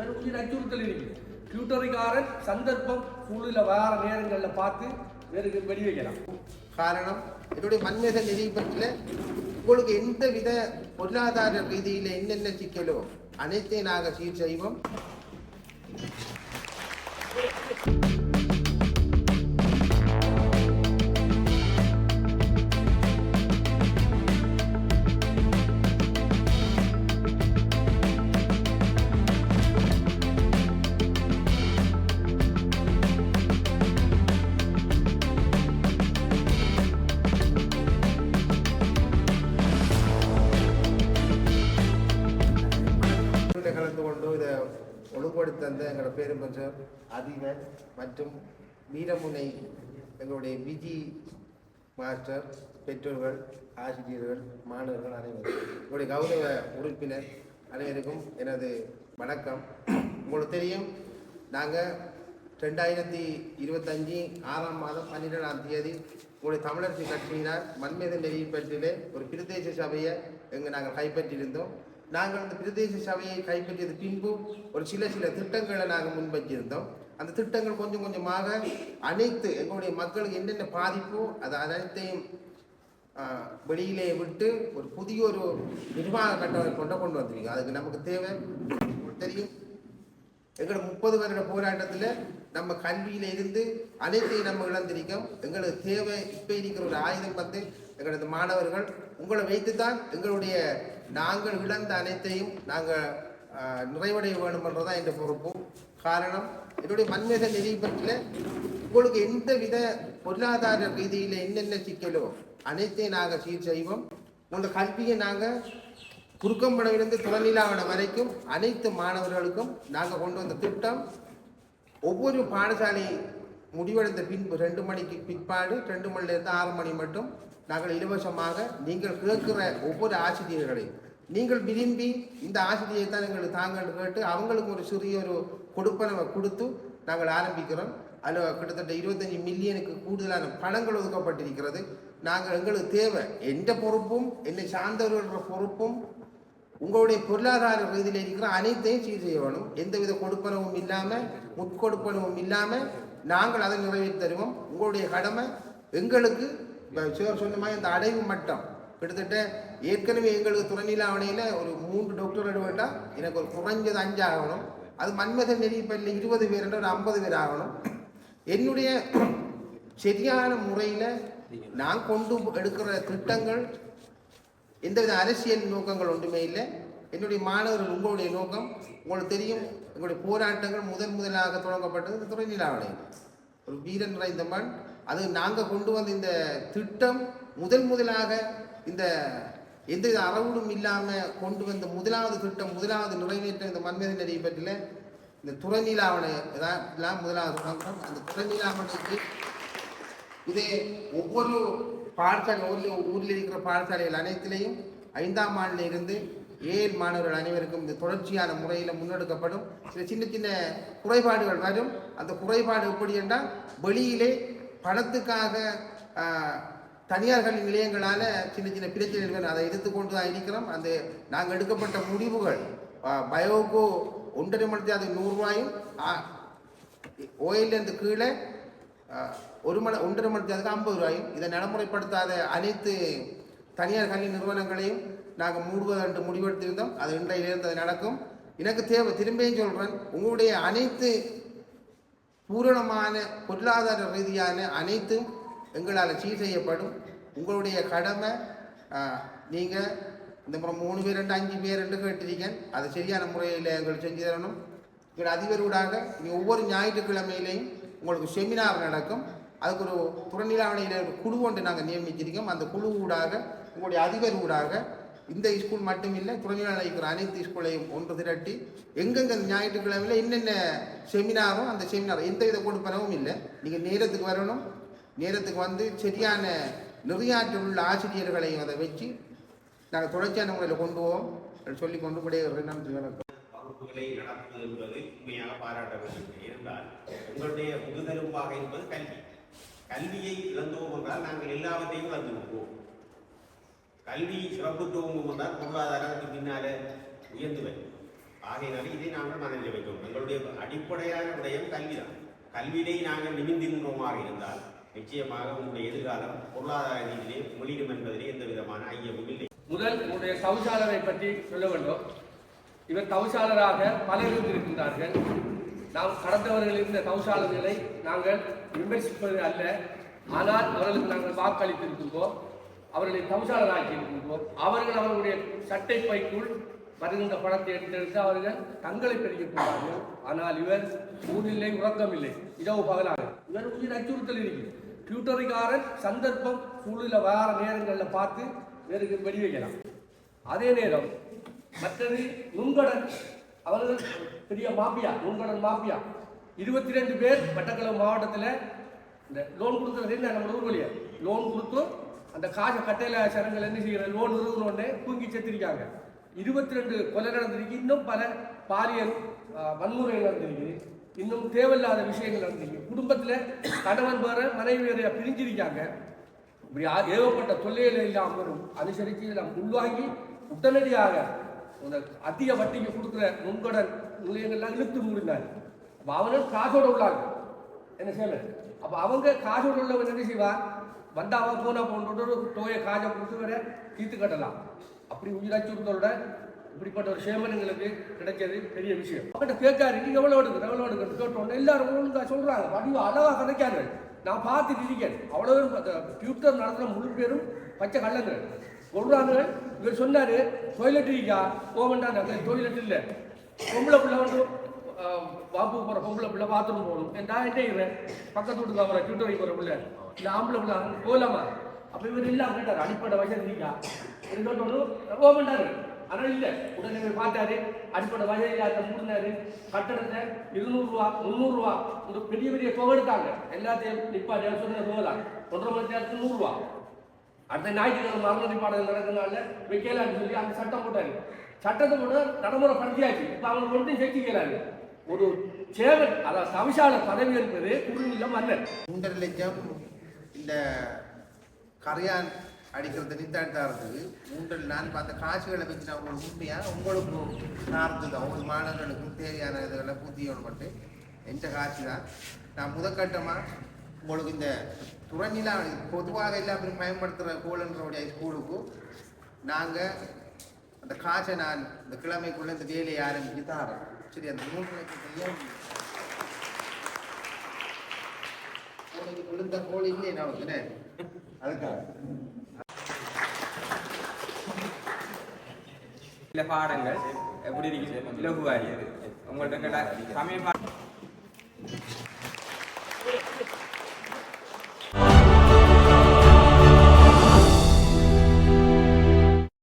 இவர் உயிர் அச்சுறுத்தல் இருக்குது டியூட்டரிக்காரன் சந்தர்ப்பம் சூழ்நிலை வேற நேரங்களில் பார்த்து வேறு வெடி வைக்கலாம். காரணம் என்னுடைய மண்மேக நிதிப்பற்றில் உங்களுக்கு எந்த வித பொருளாதார ரீதியில் என்னென்ன சிக்கலோ அனைத்தையும் நாங்கள் சீர் செய்வோம் தந்த எங்களோட பேரும் அதிபர் மற்றும் வீரமுனை எங்களுடைய விஜி மாஸ்டர் பெற்றோர்கள் ஆசிரியர்கள் மாணவர்கள் அனைவரும். உங்களுடைய கௌரவ உறுப்பினர் அனைவருக்கும் எனது வணக்கம். உங்களுக்கு தெரியும் நாங்கள் ரெண்டாயிரத்தி இருபத்தஞ்சி ஆறாம் மாதம் பன்னிரெண்டாம் தேதி உங்களுடைய தமிழரசு கட்சியினால் மண்மேத நெறிப்பற்றிலே ஒரு பிரதேச சபையை எங்கே நாங்கள் கைப்பற்றியிருந்தோம். நாங்கள் அந்த பிரதேச சபையை கைப்பற்றியது பின்பு ஒரு சில சில திட்டங்களை நாங்கள் முன்வைச்சிருந்தோம் அந்த திட்டங்கள் கொஞ்சம் கொஞ்சமாக அனைத்து எங்களுடைய மக்களுக்கு என்னென்ன பாதிப்போ அது அனைத்தையும் வெளியிலே விட்டு ஒரு புதிய ஒரு நிர்வாக கட்டமைப்பு கொண்டு கொண்டு வந்துருக்கோம். அதுக்கு நமக்கு தேவை உங்களுக்கு தெரியும். எங்களோட முப்பது வருட போராட்டத்தில் நம்ம கல்வியில இருந்து அனைத்தையும் நம்ம இழந்திருக்கோம். எங்களுக்கு தேவை இப்போ இருக்கிற ஒரு ஆயுதம் வந்து எங்களது மாணவர்கள் உங்களை வைத்து தான் எங்களுடைய நாங்கள் இழந்த அனைத்தையும் நாங்கள் நிறைவடைய நிறைவடைய வேணுமென்றதான் என்ற பொறுப்பு. காரணம் என்னுடைய மண்மேக நெறிப்பற்றில் உங்களுக்கு எந்த வித பொருளாதார ரீதியில் என்னென்ன சிக்கலோ அனைத்தையும் நாங்கள் சீர் செய்வோம். உங்களோட கல்வியை நாங்கள் குறுக்கம்படவிலிருந்து துறநிலாவணம் வரைக்கும் அனைத்து மாணவர்களுக்கும் நாங்கள் கொண்டு வந்த திட்டம். ஒவ்வொரு பாடசாலை முடிவடைந்த பின்பு ரெண்டு மணிக்கு பிற்பாடு ரெண்டு மணிலேருந்து ஆறு மணி மட்டும் நாங்கள் இலவசமாக நீங்கள் கேட்கிற ஒவ்வொரு ஆசிரியர்களையும் நீங்கள் விரும்பி இந்த ஆசிரியை தான் எங்களுக்கு தாங்கள் கேட்டு அவங்களுக்கு ஒரு சிறிய ஒரு கொடுப்பனவை கொடுத்து நாங்கள் ஆரம்பிக்கிறோம். அதில் கிட்டத்தட்ட இருபத்தஞ்சி மில்லியனுக்கு கூடுதலான பணங்கள் ஒதுக்கப்பட்டிருக்கிறது. நாங்கள் எங்களுக்கு தேவை எந்த பொறுப்பும் என்னை சார்ந்தவர்கள பொறுப்பும் உங்களுடைய பொருளாதார ரீதியில் இருக்கிற அனைத்தையும் சீர் செய்ய வேணும். எந்தவித கொடுப்பனவும் இல்லாமல் முட்கொடுப்பனவும் இல்லாமல் நாங்கள் அதை நிறைவேற்றி தருவோம். உங்களுடைய கடமை எங்களுக்கு இப்போ சிவர் சொன்ன மாதிரி இந்த அடைவு மட்டம். கிட்டத்தட்ட ஏற்கனவே எங்களுக்கு துணைநிலை ஆவணையில் ஒரு மூன்று டாக்டர் வேண்டாம் எனக்கு ஒரு குறைஞ்சது அஞ்சு ஆகணும். அது மன்மத நெறிப்பள்ளியில் இருபது பேர் ஒரு ஐம்பது பேர் ஆகணும். என்னுடைய சரியான முறையில் நான் கொண்டு எடுக்கிற திட்டங்கள் எந்தவித அரசியல் நோக்கங்கள் ஒன்றுமே இல்லை. என்னுடைய மாணவர்கள் உங்களுடைய நோக்கம் உங்களுக்கு தெரியும் எங்களுடைய போராட்டங்கள் முதன் முதலாக தொடங்கப்பட்டது இந்த துறைநிலாவணை ஒரு வீரன் நிறைந்த மண் அது நாங்கள் கொண்டு வந்த இந்த திட்டம் முதல் முதலாக இந்த எந்த அறவுடும் இல்லாமல் கொண்டு வந்த முதலாவது திட்டம் முதலாவது நிறைவேற்ற இந்த மன்மதி நெறியை இந்த துறைநிலாவணை தான் முதலாவது தொடக்கம் அந்த துறைநிலாவணைக்கு இதே ஒவ்வொரு பாடசாலை ஊரில் ஊரில் இருக்கிற பாடசாலைகள் அனைத்திலையும் ஐந்தாம் ஆண்டில் இருந்து ஏழு மாணவர்கள் அனைவருக்கும் இந்த தொடர்ச்சியான முறையில் முன்னெடுக்கப்படும். சில சின்ன சின்ன குறைபாடுகள் வரும். அந்த குறைபாடு எப்படி என்றால் வெளியிலே பணத்துக்காக ஆஹ், தனியார் நிலையங்களால் சின்ன சின்ன பிரச்சனைகள் அதை எடுத்துக்கொண்டு தான் இருக்கிறோம். அந்த நாங்கள் எடுக்கப்பட்ட முடிவுகள் பயோகோ ஒன்றரை மணி அது நூறுரூவாயும் ஓயிலேருந்து கீழே ஒரு மணி ஒன்றரை மணி அதுக்கு ஐம்பது ரூபாயும் இதை நடைமுறைப்படுத்தாத அனைத்து தனியார் கல்வி நிறுவனங்களையும் நாங்கள் மூடுவது என்று முடிவெடுத்திருந்தோம். அது இன்றையிலிருந்து அது நடக்கும். எனக்கு தேவை திரும்பியும் சொல்கிறேன் உங்களுடைய அனைத்து பூரணமான பொருளாதார ரீதியான அனைத்தும் எங்களால் சீர் செய்யப்படும். உங்களுடைய கடமை நீங்கள் இந்த முறை மூணு பேர் ரெண்டு அஞ்சு பேர் ரெண்டு கேட்டிருக்கீங்க அதை சரியான முறையில் எங்களுக்கு செஞ்சு தரணும். எங்கள் அதிபரூடாக நீங்கள் ஒவ்வொரு ஞாயிற்றுக்கிழமையிலையும் உங்களுக்கு செமினார் நடக்கும். அதுக்கு ஒரு புறநிலாவணையில் ஒரு குழு ஒன்று நாங்கள் நியமிச்சிருக்கோம். அந்த குழு ஊடாக உங்களுடைய அதிபர் ஊடாக இந்த ஸ்கூல் மட்டும் இல்லை புறநிலை இருக்கிற அனைத்து ஸ்கூலையும் ஒன்று திரட்டி எங்கெங்க ஞாயிற்றுக்கிழமையில் என்னென்ன செமினாரோ அந்த செமினார் எந்த வித கொடுப்பனவும் இல்லை. நீங்கள் நேரத்துக்கு வரணும். நேரத்துக்கு வந்து சரியான நெறியாற்றல் உள்ள ஆசிரியர்களையும் அதை வச்சு நாங்கள் தொடர்ச்சியான முறையில் கொண்டு போவோம். சொல்லி கொண்டு கூட நன்றி வணக்கம். வகுப்புகளை நடத்துவது என்பது உண்மையாக பாராட்ட வேண்டும் இருந்தால் உங்களுடைய முதுகெலும்பாக இருப்பது கல்வி. கல்வியை இழந்தோம் என்றால் நாங்கள் எல்லாவற்றையும் இழந்து விடுவோம் கல்வி சிறப்பு துவங்கும் பொருளாதாரத்துக்கு பின்னாலே உயர்ந்து வரும். ஆகையினால இதை நாங்கள் மனதில் வைக்கிறோம் எங்களுடைய அடிப்படையான விடயம் கல்விதான். கல்வியிலே நாங்கள் நிமிந்தின்றோமாக இருந்தால் நிச்சயமாக உங்களுடைய எதிர்காலம் பொருளாதார ரீதியிலே மொழிடும் என்பதிலே எந்த விதமான ஐயமும் இல்லை. முதல் உங்களுடைய தவிசாளரை பற்றி சொல்ல வேண்டும். இவர் தவிசாளராக பலர் இருக்கின்றார்கள் நாம் கடந்தவர்கள் இருந்த தவிசாளர்களை நாங்கள் விமர்சிப்பது அல்ல. ஆனால் அவர்களுக்கு நாங்கள் வாக்களித்திருக்கின்றோம். அவர்களை தவிசாளராக்கி இருக்கின்றோம் அவர்கள் அவர்களுடைய சட்டை பைக்குள் வருகின்ற பணத்தை எடுத்தெடுத்து அவர்கள் தங்களை பெருகிக் கொண்டார்கள் ஆனால் இவர் ஊரில்லை உறக்கமில்லை. இரவு பகலாக. இவர் உயிர் அச்சுறுத்தல் இருக்கிறது டியூட்டரிக்காரன் சந்தர்ப்பம் சூழல வார நேரங்களில் பார்த்து வேறு வெடி வைக்கலாம் அதே நேரம் மற்றது நுண்கடன் அவர்கள் பெரிய மாபியா நுண்கடன் மாபியா இருபத்தி ரெண்டு பேர் மட்டக்களவு மாவட்டத்தில் இந்த லோன் கொடுக்கறது என்ன? நம்ம ஊர் வழியா? லோன் கொடுத்தும். அந்த காசை கட்டையில் சரங்கள் என்ன செய்கிற லோன் உடனே தூங்கி செத்துருக்காங்க. இருபத்தி ரெண்டு கொலை நடந்திருக்கு. இன்னும் பல பாலியல் ஆ, வன்முறை நடந்திருக்கு. இன்னும் தேவையில்லாத விஷயங்கள் நடந்திருக்கு. குடும்பத்தில் கணவன் வேற மனைவி வேற பிரிஞ்சிருக்காங்க. இப்படி ஏவப்பட்ட தொல்லையில் இல்லாமல் இல்லாமலும் அனுசரித்து நாம் உள்வாங்கி உடனடியாக அதிக வட்டிக்கு கொடுக்குற முன்கடன் நிலையங்கள்லாம் இழுத்து மூடினார் அப்போ அவனும் காசோட உள்ளாங்க. என்ன செய்யல? அப்போ அவங்க காசோட உள்ளவன் என்ன செய்வான் வந்தாவா போனா போன்ற ஒரு டோயை காஜை கொடுத்து வேற தீர்த்து கட்டலாம். அப்படி உயிராச்சுறுத்தலோட இப்படிப்பட்ட ஒரு சேமன் எங்களுக்கு கிடைச்சது பெரிய விஷயம். அவன்கிட்ட கேட்காரு நீ எவ்வளோ எடுக்குற எவ்வளோ எடுக்குன்னு கேட்டோன்னே எல்லாரும் ஒழுங்கா சொல்றாங்க. வடிவ அளவா கிடைக்காது. நான் பார்த்துட்டு இருக்கேன். அவ்வளோ ட்விட்டர் நடத்துகிற முழு பேரும் பச்சை கள்ளங்கள். சொல்றாங்க. இவர் சொன்னாரு டொய்லெட் இருக்கா? போகண்டாங்க டொய்லெட் இல்லை. பொம்பளை பிள்ளை வந்து பாபு பாப்பு போகிற பொம்பளை பிள்ளை பாத்ரூம் போகணும். நான் என்ன செய்கிறேன் பக்கத்து வீட்டுக்கு அவரை ட்விட்டருக்கு போகிற பிள்ளை இல்லை ஆம்பளை பிள்ளை போகலாமா அப்போ இவர் இல்லாம கேட்டார் அடிப்படை வயசு இருக்கா? இருக்கட்டும் போகமாட்டாரு ஆனால் இல்லை. உடனே போய் பார்த்தாரு. அடிப்படை வசதி இல்லாத மூடினாரு கட்டணத்தை இருநூறுவா முந்நூறுரூவா இந்த பெரிய பெரிய தொகை எடுத்தாங்க. எல்லாத்தையும் நிப்பாட்டி சொன்ன போகலாம் ஒன்றரை மணி நேரத்துக்கு நூறுரூவா அடுத்த ஞாயிற்றுக்கிழமை மரண பாடல் நடக்கிறனால வைக்கலான்னு சொல்லி அந்த சட்டம் போட்டாரு. சட்டத்தை போட்டு நடைமுறை படுத்தியாச்சு இப்போ அவங்க ஒன்றும் செஞ்சுக்கிறாரு ஒரு சேவன் அதாவது தவிசாளர் பதவி என்பது குறுநிலம் மன்னர் மூன்றரை லட்சம் இந்த கரையான் அடிக்கிறது நித்தாட்டாகிறதுக்கு மூன்று நான் அந்த காட்சிகளை வச்சு நான் உங்களுக்கு உண்மையாக உங்களுக்கு சார்ந்து தான் ஒரு மாணவர்களுக்கும் தேவையான இதெல்லாம் இதுகளை பூர்த்தியோடு எந்த காட்சி தான்? நான் முதற்கட்டமாக உங்களுக்கு இந்த துறைநிலா பொதுவாக எல்லாரும் பயன்படுத்துகிற கோலன்றவுடைய ஸ்கூலுக்கு நாங்கள் அந்த காட்சை நான் இந்த கிழமைக்குள்ளே இந்த வேலையை ஆரம்பிச்சு தாரோம் சரி அந்த மூன்று லட்சத்தையும் கோழிக்கு விழுந்த கோழி இல்லை நமக்கு என்ன? அதுக்காக. சில பாடங்கள் எப்படி இருக்கு? இலகுவாரியது. உங்கள்கிட்ட கேட்டால்